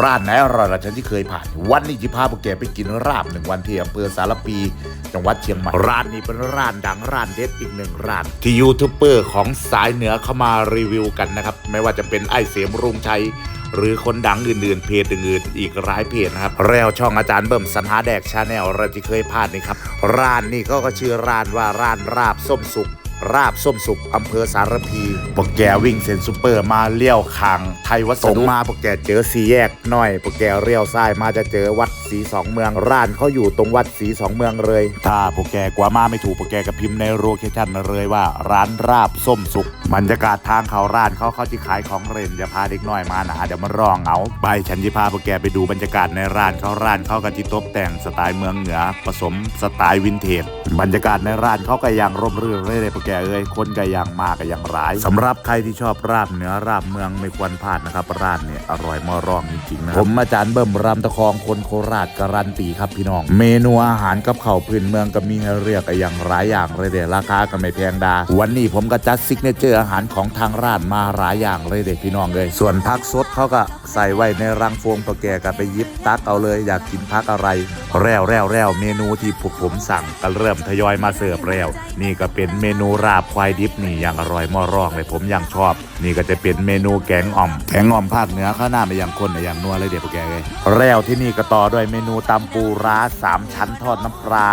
ร้านไหนอร่อยละฉันที่เคยผ่าน วันนี้จิพาพวกแกไปกินราบหนึ่งวันที่อำเภอสารปี จังหวัดเชียงใหม่ร้านนี้เป็นร้านดังร้านเด็ดอีกหนึ่งร้าน ที่ยูทูบเบอร์ของสายเหนือเข้ามารีวิวกันนะครับ ไม่ว่าจะเป็นไอ้เสียมรุงชัยหรือคนดังอื่นๆ เพจอื่นๆ อีกหลายเพจนะครับ แล้วช่องอาจารย์เบิ่มสันหาแดกชาแนลเราที่เคยพลาดนี่ครับ ร้านนี้ก็ก็ชื่อร้านว่าร้านราบส้มสุก ราบส้มสุกอำเภอสารพีพวกแกวิ่งเส้นซูเปอร์มาเลี้ยวขางไทยวัสดุมาพวกแกเจอสีแยกหน่อยพวกแกเลี้ยวซ้ายมาจะเจอวัดศรีสองเมืองร้านเขาอยู่ตรงวัดศรีสองเมืองเลย ถ้าพวกแกกว่ามาไม่ถูกพวกแกก็พิมพ์ในโลเคชั่นเลยว่า ร้านราบส้มสุกบรรยากาศทางเขาร้านเขาเขาที่ขายของเล่นอย่าพาเด็กน้อยมาหนาเดี๋ยวมันร้องเหงาไปฉันจะพาพวกแกไปดูบรรยากาศในร้านเขาร้านเขาก็ที่ตกแต่งสไตล์เมืองเหนือ ผสมสไตล์วินเทจบรรยากาศในร้านเขาก็ยังร่มรื่นเลยเลยพวกแกเอ้ยคนก็ยังมาก็ยังร้ายสำหรับใครที่ชอบราบเหนือราบเมืองไม่ควรพลาดนะครับรานเนี่ยอร่อยมอร่องจริงๆนะผมอาจารย์เบิ่มรำตะคองคนโคราชการันตีครับพี่น้อง เมนูอาหารกับข้าวพื้นเมืองก็มีให้เรียกอย่างหลายอย่างเลยเด็ราคาก็ไม่แพงดา วันนี้ผมก็จัดซิกเนเจอร์อาหารของทางร้านมาหลายอย่างเลยเด็พี่น้องเลย ส่วนพักสดเขาก็ใส่ไว้ในรังโฟมตัวแกก็ไปยิบตักเอาเลยอยากกินพักอะไรแล้วแล้วแล้วเมนูที่พวกผมสั่งก็เริ่มทยอยมาเสิร์ฟแล้ว นี่ก็เป็นเมนูราบควายดิบนี่ยังอร่อยมอร่องเลยผมยังชอบ นี่ก็จะเป็นเมนูแกงอ่อมแกงอ่อมภาคเหนือข้าวหน้าไปอย่างคนอย่างนัวเลยเด็กพวกแกเลยแล้วที่นี่ก็ต่อด้วยเมนูตำปูร้าสามชั้นทอดน้ำปลา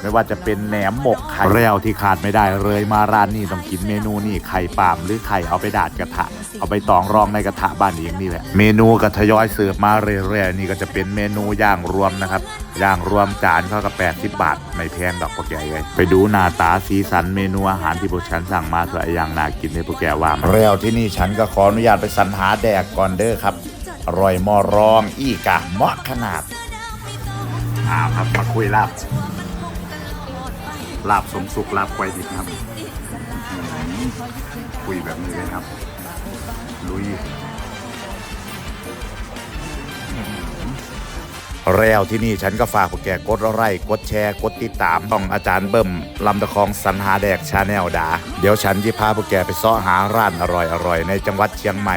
ไม่ว่าจะเป็นแหนมหมกไข่แล้วที่ขาดไม่ได้เลยมาร้านนี้ต้องกินเมนูนี่ไข่ปาล์มหรือไข่เอาไปดาดกระทะ เอาไปตองรองในกระทะบ้านเองนี่แหละ เมนูก็ทยอยเสิร์ฟมาเรื่อยๆนี่ก็จะเป็นเมนูย่างรวมนะครับย่างรวมจานเขาก็80 บาท ไม่แพงดอกพวกแกเลยไปดูหน้าตาสีสันเมนูอาหารที่พวกฉันสั่งมาสวยอย่างน่ากินเลยพวกแกว่ามาแล้วที่นี่ฉันก็ขออนุญาตไปสรรหาแดกก่อนเด้อครับอร่อยมอรองอีกะเหมาะขนาดอ้าวครับมาคุยลาบ ลาบสมสุกลาบควายดิบครับอื้อหือคุยแบบนี้เลยครับ ลุยแล้วที่นี่ฉันก็ฝากพวกแกกดไลค์กดแชร์กดติดตามต้องอาจารย์เบิ่มลำตะคองสันหาแดกชาแนลดา เดี๋ยวฉันจะพาพวกแกไปเซ้อหาร้านอร่อยๆในจังหวัดเชียงใหม่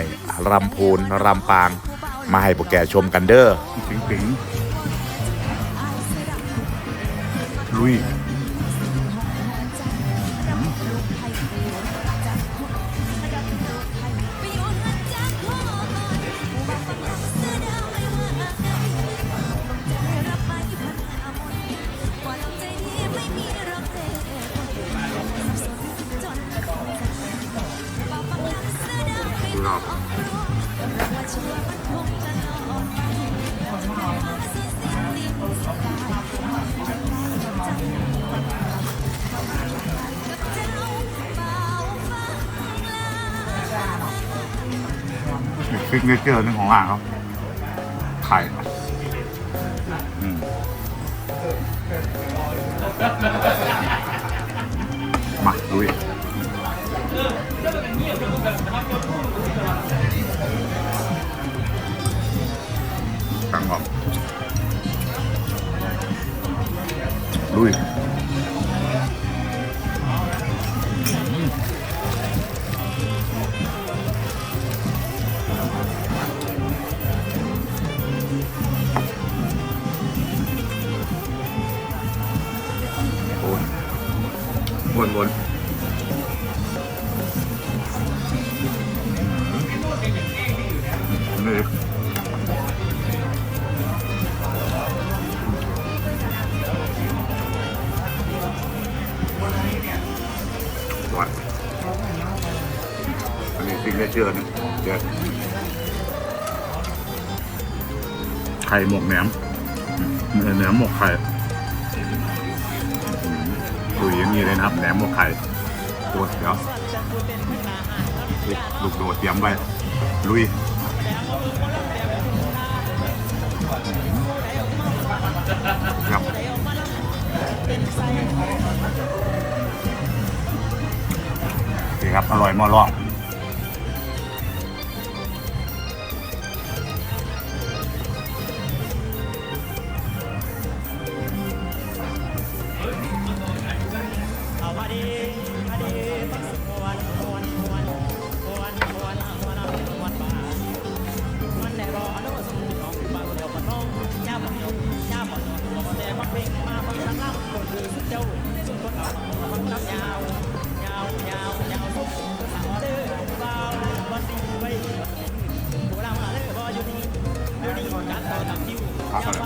ลำพูนลำปาง มาให้พวกแกชมกันเด้อปิงปิงลุย ฟิกเนเจอร์หนึ่งของร้านเขาไข่อืมมาดูอีกตังบอกลุย โอนวนวนนี่วัดอันนี้สิ่งได้เชื่อนะเดี๋ยวไข่หมกแหนมอืมแหมหมกไข่ มดูอย่างนี้เลยนะครับแหนมหมกไข่โคตรเดี๋ยวลูกโดดเตรียมไว้ลุยครับดีครับ อร่อยมอลอก พักอะไร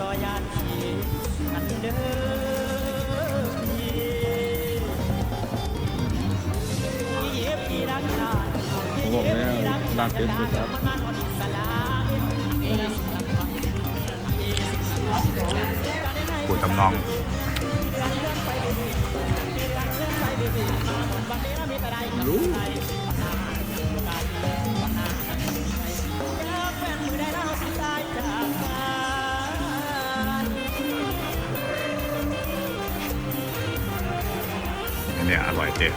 ต่อยานขี่กันเด้อเย็บอีรักดาผมบอกแล้วร้านเฟซบุ๊กครับ ปวดทำนองรู้เนี้ยอร่อยเจ๊